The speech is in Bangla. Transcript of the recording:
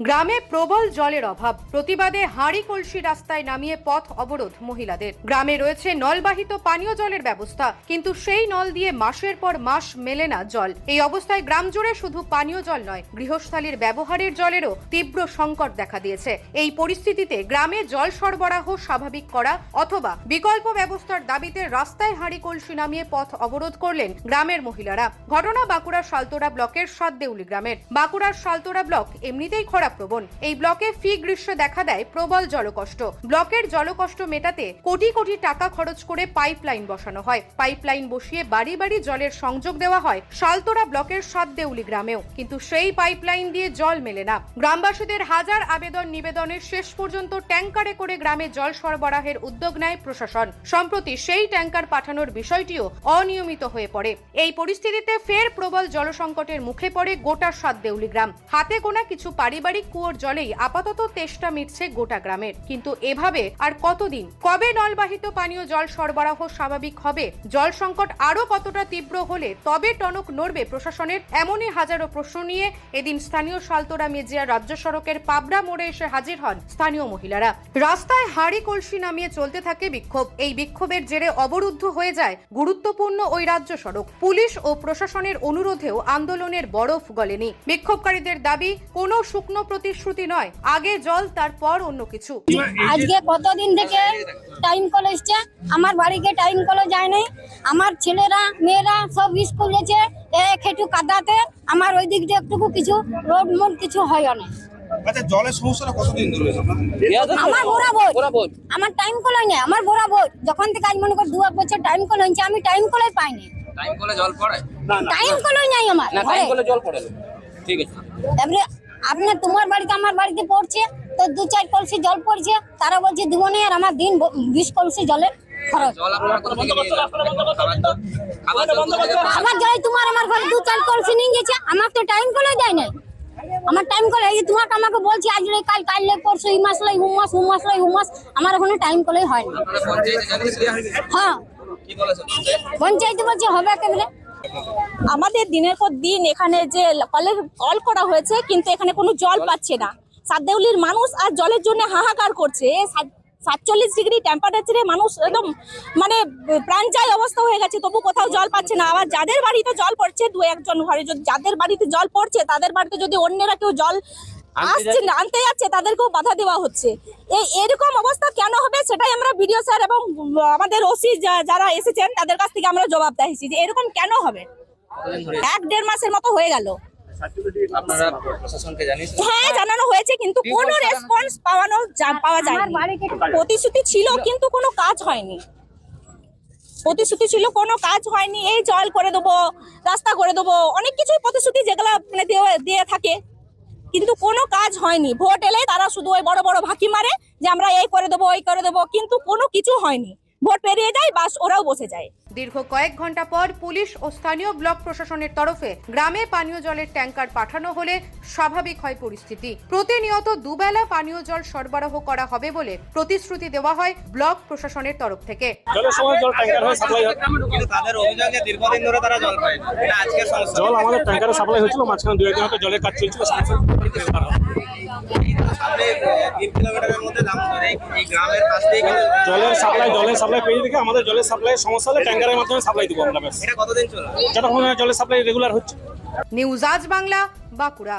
গ্রামে প্রবল জলের অভাব। প্রতিবাদে হাঁড়ি কলসি রাস্তায় নামিয়ে পথ অবরোধ মহিলাদের। গ্রামে রয়েছে নলবাহিত পানীয় জলের ব্যবস্থা, কিন্তু সেই নল দিয়ে মাসের পর মাস মেলে না জল। এই অবস্থায় গ্রাম জুড়ে শুধু পানীয় জল নয়, গৃহস্থালীর ব্যবহারের জলেরও তীব্র সংকট দেখা দিয়েছে। এই পরিস্থিতিতে গ্রামে জল সরবরাহ স্বাভাবিক করা অথবা বিকল্প ব্যবস্থার দাবিতে রাস্তায় হাঁড়ি কলসি নামিয়ে পথ অবরোধ করলেন গ্রামের মহিলারা। ঘটনা বাঁকুড়ার সালতোরা ব্লকের সাতদেউলি গ্রামের। বাঁকুড়ার সালতোরা ব্লক এমনিতেই খরাপ্রবণ এই ব্লকে ফি গ্রীষ্মে দেখা দেয় প্রবল জলকষ্ট। ব্লকের জলকষ্ট মেটাতে কোটি কোটি টাকা খরচ করে পাইপলাইন বসানো হয়। পাইপলাইন বসিয়ে বাড়ি বাড়ি জলের সংযোগ দেওয়া হয় সালতোরা ব্লকের সাতদেউলি গ্রামেও। কিন্তু সেই পাইপলাইন দিয়ে জল মেলে না। গ্রামবাসীদের হাজার আবেদন নিবেদনের শেষ পর্যন্ত ট্যাঙ্কারে করে গ্রামে জল সরবরাহের উদ্যোগ নেয় প্রশাসন। সম্প্রতি সেই ট্যাঙ্কার পাঠানোর বিষয়টিও অনিয়মিত হয়ে পড়ে। এই পরিস্থিতিতে ফের প্রবল জলসংকটের মুখে পড়ে গোটা সাতদেউলি গ্রাম। হাতে গোনা কিছু পারিবারিক কুয়োর জলেই আপাতত তেষ্টা মিটছে গোটা গ্রামের। কিন্তু এভাবে আর কতদিন? কবে নলবাহিত পানীয় জল সরবরাহ স্বাভাবিক হবে? জল সংকট আরও কতটা তীব্র হলে তবে টনক নড়বে প্রশাসনের? এমনই হাজারো প্রশ্ন নিয়ে এদিন স্থানীয় সালতোরা মেজিয়া রাজ্য সড়কের পাবড়া মোড়ে এসে হাজির হন স্থানীয় মহিলারা। রাস্তায় হাড়ি কলসি নামিয়ে চলতে থাকে বিক্ষোভ। এই বিক্ষোভের জেরে অবরুদ্ধ হয়ে যায় গুরুত্বপূর্ণ ওই রাজ্য সড়ক। পুলিশ ও প্রশাসনের অনুরোধেও আন্দোলনের বরফ গলেনি। বিক্ষোভকারীদের দাবি, কোনো শুকনো প্রতিশ্রুতি নয় আগে জল তারপর অন্য কিছু। আজকে কতদিন থেকে টাইম কল এসছে? আমার বাড়িতে টাইম কলে যায় নাই। আমার ছেলেরা মেয়েরা সব স্কুল গেছে এক একটু কাদাতে আমার ওই দিক দিয়ে একটুকু কিছু রোড মোড কিছু হয় না। আচ্ছা জলের সমস্যাটা কতদিন ধরে? আমার বোরা আমার টাইম কল হয় না আমার বোরা যখন থেকে আজ মনে কর দু এক বছর টাইম কল হয়েছে আমি টাইম কলে পাইনি। টাইম কলে জল পড়ে? টাইম কল নাই আমার না টাইম কলে জল পড়ে ঠিক আছে। এবারে আপনার তোমার বাড়িতে আমার বাড়িতে পড়ছে তো দু চার কলসি জল পড়ছে তারা বলছে দিব না আর আমার দিন বিশ কলসি জলের খরচ? খাবার জল তোমার আমার ঘরে দু চার কলসি নিয়ে গেছে আমার তো টাইম কলে দেয় নাই। আমার টাইম কলে এই তোমাকে আমাকে বলছি আজ কাল কাল পরশু এই মাস লাই লাই আমার ওখানে টাইম কলে হয় না পঞ্চায়েতে হ্যাঁ। বলছে হবে আমাদের দিনের পর দিন এখানে যে কলের কল করা হয়েছে কিন্তু এখানে কোনো জল পাচ্ছে না। সাতদেউলির মানুষ আর জলের জন্য হাহাকার করছে। সাতচল্লিশ ডিগ্রি টেম্পারেচারে মানুষ একদম মানে প্রাণ যায় অবস্থা হয়ে গেছে তবু কোথাও জল পাচ্ছে না। আবার যাদের বাড়িতে জল পড়ছে দু একজন ঘরে যদি যাদের বাড়িতে জল পড়ছে তাদের বাড়িতে যদি অন্যরা কেউ জল আসছে না আনতে যাচ্ছে তাদেরকেও বাধা দেওয়া হচ্ছে। এই এরকম অবস্থা বিডিও স্যার এবং আমাদের ওসি যারা এসেছেন তাদের কাছ থেকে আমরা জবাব চাইছি যে এরকম কেন হবে? এক দেড় মাসের মতো হয়ে গেল। হ্যাঁ জানানো হয়েছে কিন্তু কোনো রেসপন্স পাওয়ানো পাওয়া যায়নি। প্রতিশ্রুতি ছিল কিন্তু কোনো কাজ হয়নি। প্রতিশ্রুতি ছিল কোনো কাজ হয়নি। এই জল করে দেবো রাস্তা করে দেবো অনেক কিছুই প্রতিশ্রুতি যেগুলো মানে দিয়ে থাকে। কিন্তু কোনো কাজ হয়নি। ভোট এলে তারা শুধু ওই বড় বড় ভাঁকি মারে যে আমরা এই করে দেবো, ওই করে দেবো, কিন্তু কোনো কিছু হয়নি। ভোট পেরিয়ে যায় বাস ওরাও বসে যায়। দীর্ঘ কয়েক ঘণ্টা পর পুলিশ ও স্থানীয় ব্লক প্রশাসনের তরফে গ্রামে পানীয় জলের ট্যাঙ্কার পাঠানো হলে স্বাভাবিক হয় পরিস্থিতি। প্রতিনিয়ত দুবেলা পানীয় জল সরবরাহ করা হবে বলে প্রতিশ্রুতি দেওয়া হয় ব্লক প্রশাসনের তরফ থেকে। জল ট্যাঙ্কার হয়ে সাপ্লাই হয়। কিন্তু তাদের অভিযোগ যে দীর্ঘদিন ধরে তারা জল পায় না। এটা আজকের সমস্যা। জল আমাদের ট্যাঙ্কারে সাপ্লাই হয়েছিল মাঝখানে দু একদিন হয়তো জলের কাজ চলছিল সামনে তিন কিলোমিটারের মধ্যে দাম এই- এই গ্রামের পাশ দিয়ে জলের সাপ্লাই জলের সাপ্লাই পেয়ে দেখে আমাদের জলের সাপ্লাই সমস্যা হলে ট্যাঙ্কারের মাধ্যমে সাপ্লাই দেবো আমরা ব্যাস। এটা কতদিন চলবে? যতক্ষণ জলের সাপ্লাই রেগুলার হচ্ছে। নিউজ আজ বাংলা বাঁকুড়া।